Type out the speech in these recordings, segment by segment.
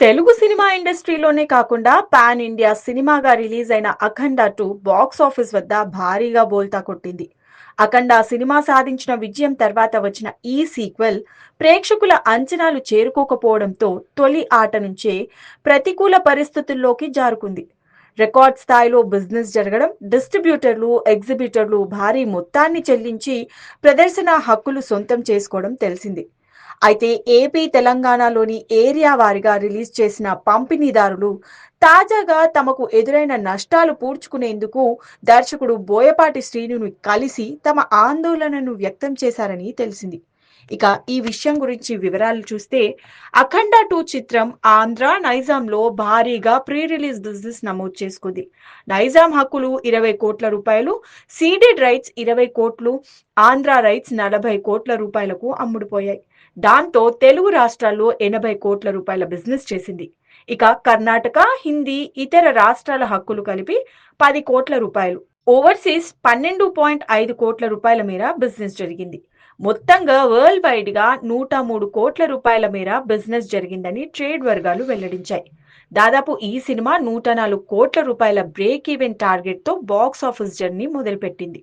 Telugu cinema ఇండస్ట్రీలోనే కాకుండా pan India సినిమాగా release అయిన అఖండ టూ బాక్స్ ఆఫీస్ వద్ద భారీగా బోల్తా కొట్టింది. అఖండ సినిమా సాధించిన విజయం తర్వాత వచ్చిన ఈ సీక్వెల్ ప్రేక్షకుల అంచనాలు చేరుకోకపోవడంతో తొలి ఆట నుంచే ప్రతికూల పరిస్థితుల్లోకి జారుకుంది. రికార్డ్ స్థాయిలో బిజినెస్ జరగడం డిస్ట్రిబ్యూటర్లు ఎగ్జిబిటర్లు భారీ మొత్తాన్ని చెల్లించి ప్రదర్శన హక్కులు సొంతం చేసుకోవడం తెలిసింది. అయితే ఏపీ తెలంగాణలోని ఏరియా వారిగా రిలీజ్ చేసిన పంపిణీదారులు తాజాగా తమకు ఎదురైన నష్టాలు పూడ్చుకునేందుకు దర్శకుడు బోయపాటి శ్రీనుని కలిసి తమ ఆందోళనను వ్యక్తం చేశారని తెలిసింది. ఇక ఈ విషయం గురించి వివరాలు చూస్తే అఖండ టూ చిత్రం ఆంధ్ర నైజాంలో భారీగా ప్రీ రిలీజ్ బిజినెస్ నమోదు చేసుకుంది. నైజాం హక్కులు ఇరవై కోట్ల రూపాయలు సీడెడ్ రైట్స్ ఇరవై కోట్లు ఆంధ్ర రైట్స్ నలభై కోట్ల రూపాయలకు అమ్ముడుపోయాయి. దాంతో తెలుగు రాష్ట్రాల్లో ఎనభై కోట్ల రూపాయల బిజినెస్ చేసింది. ఇక కర్ణాటక హిందీ ఇతర రాష్ట్రాల హక్కులు కలిపి పది కోట్ల రూపాయలు. ఓవర్సీస్ పన్నెండు పాయింట్ ఐదు కోట్ల రూపాయల మేర బిజినెస్ జరిగింది. మొత్తంగా వరల్డ్ వైడ్గా నూట మూడు కోట్ల రూపాయల మేర బిజినెస్ జరిగిందని ట్రేడ్ వర్గాలు వెల్లడించాయి. దాదాపు ఈ సినిమా నూట నాలుగు కోట్ల రూపాయల బ్రేక్ ఈవెన్ టార్గెట్తో బాక్స్ ఆఫీస్ జర్నీ మొదలుపెట్టింది.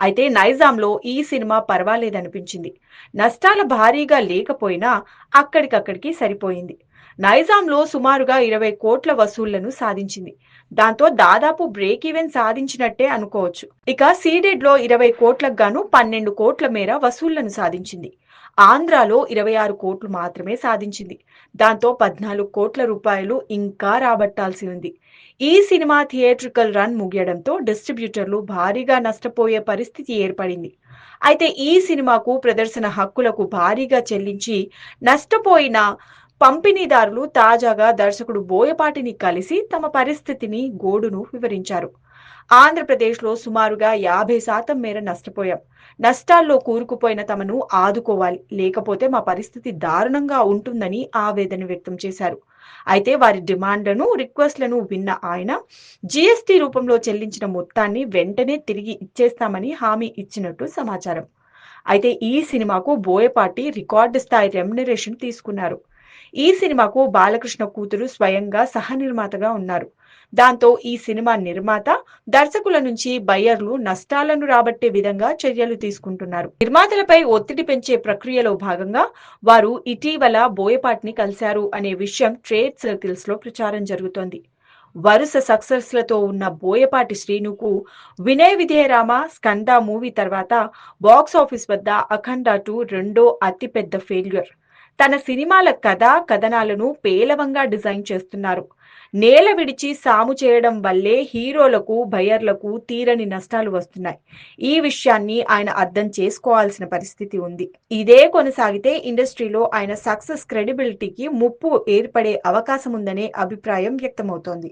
అయితే నైజాంలో ఈ సినిమా పర్వాలేదనిపించింది. నష్టాల భారీగా లేకపోయినా అక్కడికక్కడికి సరిపోయింది. నైజాంలో సుమారుగా ఇరవై కోట్ల వసూళ్ళను సాధించింది. దాంతో దాదాపు బ్రేక్ ఈవెన్ సాధించినట్టే అనుకోవచ్చు. ఇక సీడెడ్లో ఇరవై కోట్లకు గాను పన్నెండు కోట్ల మేర వసూళ్ళను సాధించింది. ఆంధ్రాలో ఇరవై ఆరు కోట్లు మాత్రమే సాధించింది. దాంతో పద్నాలుగు కోట్ల రూపాయలు ఇంకా రాబట్టాల్సి ఉంది. ఈ సినిమా థియేట్రికల్ రన్ ముగియడంతో డిస్ట్రిబ్యూటర్లు భారీగా నష్టపోయే పరిస్థితి ఏర్పడింది. అయితే ఈ సినిమాకు ప్రదర్శన హక్కులకు భారీగా చెల్లించి నష్టపోయిన పంపిణీదారులు తాజాగా దర్శకుడు బోయపాటిని కలిసి తమ పరిస్థితిని గోడును వివరించారు. ఆంధ్రప్రదేశ్లో సుమారుగా యాభై శాతం మేర నష్టపోయాం. నష్టాల్లో కూరుకుపోయిన తమను ఆదుకోవాలి. లేకపోతే మా పరిస్థితి దారుణంగా ఉంటుందని ఆవేదన వ్యక్తం చేశారు. అయితే వారి డిమాండ్లను రిక్వెస్ట్లను విన్న ఆయన జీఎస్టీ రూపంలో చెల్లించిన మొత్తాన్ని వెంటనే తిరిగి ఇచ్చేస్తామని హామీ ఇచ్చినట్టు సమాచారం. అయితే ఈ సినిమాకు బోయపాటి రికార్డు స్థాయి రెమ్యునరేషన్ తీసుకున్నారు. ఈ సినిమాకు బాలకృష్ణ కూతురు స్వయంగా సహనిర్మాతగా ఉన్నారు. దాంతో ఈ సినిమా నిర్మాత దర్శకుల నుంచి బయ్యర్లు నష్టాలను రాబట్టే విధంగా చర్యలు తీసుకుంటున్నారు. నిర్మాతలపై ఒత్తిడి పెంచే ప్రక్రియలో భాగంగా వారు ఇటీవల బోయపాటిని కలిశారు అనే విషయం ట్రేడ్ సర్కిల్స్లో ప్రచారం జరుగుతోంది. వరుస సక్సెస్లతో ఉన్న బోయపాటి శ్రీనుకు వినయ విధేయరామ స్కంద మూవీ తర్వాత బాక్స్ ఆఫీస్ వద్ద అఖండ టూ రెండో అతిపెద్ద ఫెయిల్యూర్. తన సినిమాల కథ కథనాలను పేలవంగా డిజైన్ చేస్తున్నారు. నేల విడిచి సాము చేయడం వల్లే హీరోలకు బయర్లకు తీరని నష్టాలు వస్తున్నాయి. ఈ విషయాన్ని ఆయన అర్థం చేసుకోవాల్సిన పరిస్థితి ఉంది. ఇదే కొనసాగితే ఇండస్ట్రీలో ఆయన సక్సెస్ క్రెడిబిలిటీకి ముప్పు ఏర్పడే అవకాశం ఉందనే అభిప్రాయం వ్యక్తమవుతోంది.